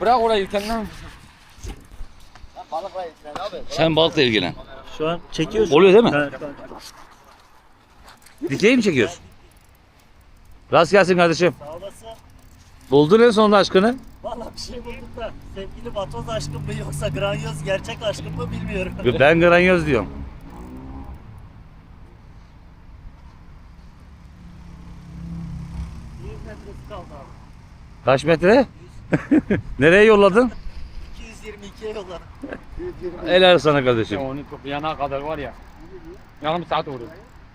Bırak orayı kendine. Sen balıkla ilgilen. Şu an çekiyorsun. Oluyor değil mi? Evet, evet. Dikeyi mi çekiyorsun? Rast gelsin kardeşim. Sağ olasın. Buldun en sonunda aşkını. Valla bir şey bulduk da sevgili vatoz aşkım mı yoksa granyoz gerçek aşkım mı bilmiyorum. Ben granyoz diyorum. 100 metresi kaldı abi. Kaç metre? Nereye yolladın? 222'ye yolladım. Helal sana kardeşim. Onu çok yana kadar var ya. Yarım saat olur.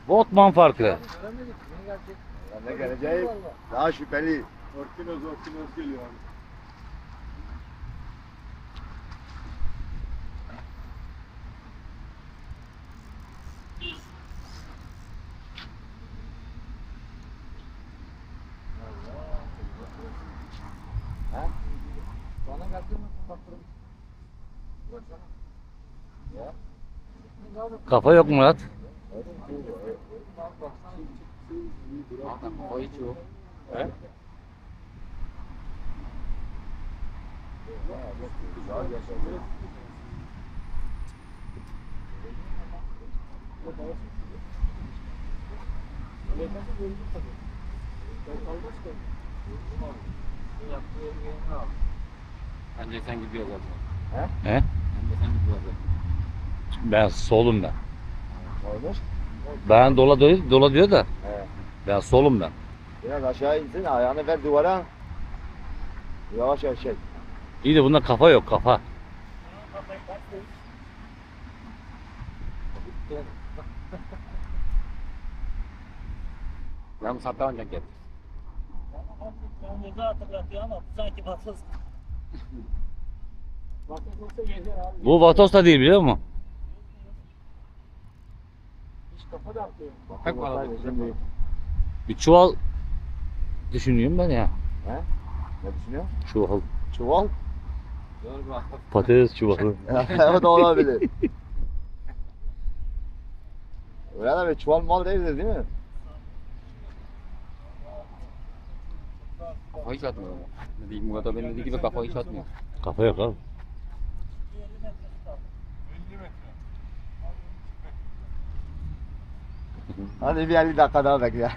Botman farkı. Ne geleceği daha şüpheli. Orkinoz Orkinoz geliyor abi. Kafa yok Murat. O hiç yok. Bence sen gidiyor zaten. He? Bence sen gidiyor zaten. Ben solum ben. Olmuş. Ben dola diyor, dola diyor da. He. Ben solum ben. Biraz aşağı insin ayağını ver duvara. Yavaş yavaş çek. İyi de bunda kafa yok kafa. Yarım saatte ancak gel. Granyozu hatırlatıyor ama bu sanki vatoz. Bu Vatos da değil biliyor musun? Tek balık. Şimdi Bir çuval düşünüyorum ben ya. ne düşünüyorsun? Çuval. Çuval. Bak. Patates çuvalı. evet olabilir. Öyle de bir çuval mal değildir değil mi? Kafa hiç diyeyim Murat abinin dediği gibi kafa hiç atmıyor. Kafa yok abi. 50 metresi kaldı. Hadi bir 50 dakika daha bekle.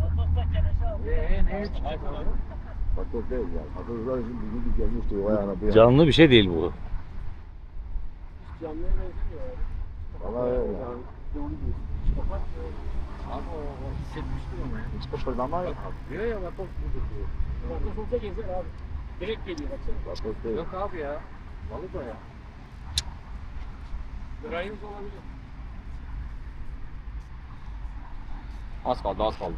Vatozda keleşe aldı. Eee ne çıkacak Patates değil ya. Patatesler şimdi bir gün gelmişti o ayağına. Canlı bir şey değil bu. Canlıya benzemiyor ya. Valla öyle. Abi o, hissetmiştir onu ya. Hiç kıpırdama yok. Diyor ya Vatos budur diyor. Vatos olsa gezer abi. Direkt geliyor baksana. Patates değil. Yok abi ya. Balık o ya. Granyoz olabilir. Az kaldı az kaldı.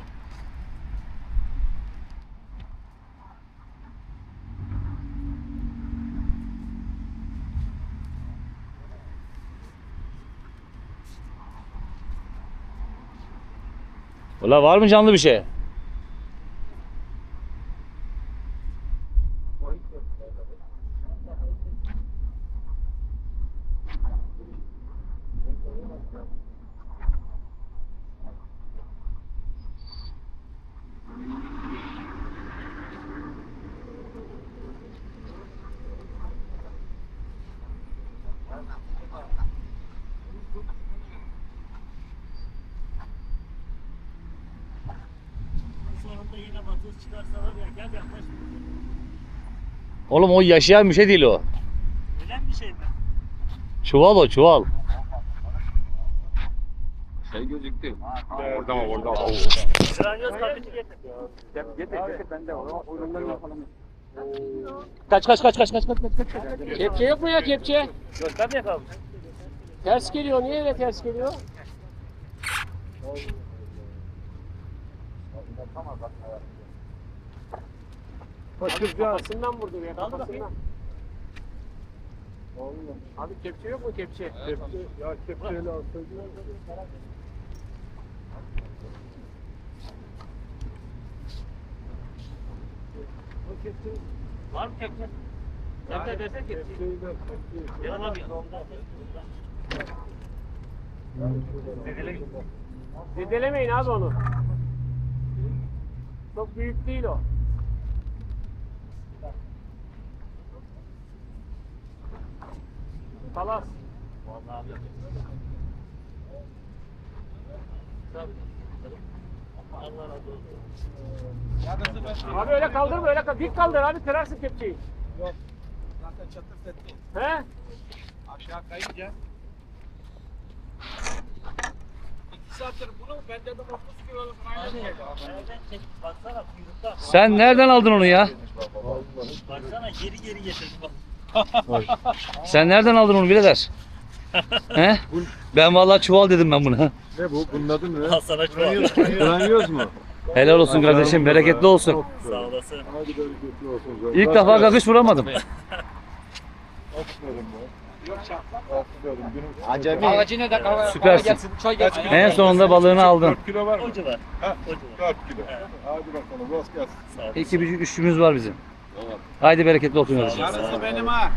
Ulan var mı canlı bir şey? Yine ya gel yaklaş. Oğlum o yaşayan bir şey değil o. Ölen bir şey mi? Çuval o çuval. Şey gözüktü. Orada mı orada? Granyoz kapiti getir. Getir getir ben de o kuyruğundan yapalım. Kaç kaç kaç kaç kaç kaç kaç kaç. Kepçe yok mu ya kepçe? Göster mi yakalım? Ters geliyor. Niye öyle ters geliyor? Kafasından vurdum ya kafasından. Abi kepçe yok mu kepçe? Var mı kepçe? Kepçe desek kepçe. Yanıma bir. Zedele. Zedelemeyin abi onu. Çok büyük değil o. Kalas. Abi öyle kaldırma öyle kaldır. Dik kaldır abi kırarsın kepçeyi. Zaten çatır setli. He? Aşağı kayınca. İki saattir bunu ben dedim 30 kiloluk maymun geldi. Nereden çek? Baksana kuyrukta. Sen nereden aldın onu ya? Baksana geri geri getirdim bak. Sen nereden aldın onu birader? He? Ben vallahi çuval dedim ben buna. Ne bu? Bunun adı ne? Sana şu an. Granyoz mu? Helal olsun kardeşim, bereketli olsun. Sağ olasın. Hadi bereketli olsun. İlk defa kakış vuramadım. Aferin be. Acemi. Ağacına da kahve, Süpersin. gelsin, çay gelsin. En sonunda balığını aldın. 4 kilo var mı? O civar. Ha? O civar. 4 kilo. Hadi bakalım. Rast gelsin. İki buçuk üçümüz var bizim. Haydi bereketli olsun. Yarısı benim ha.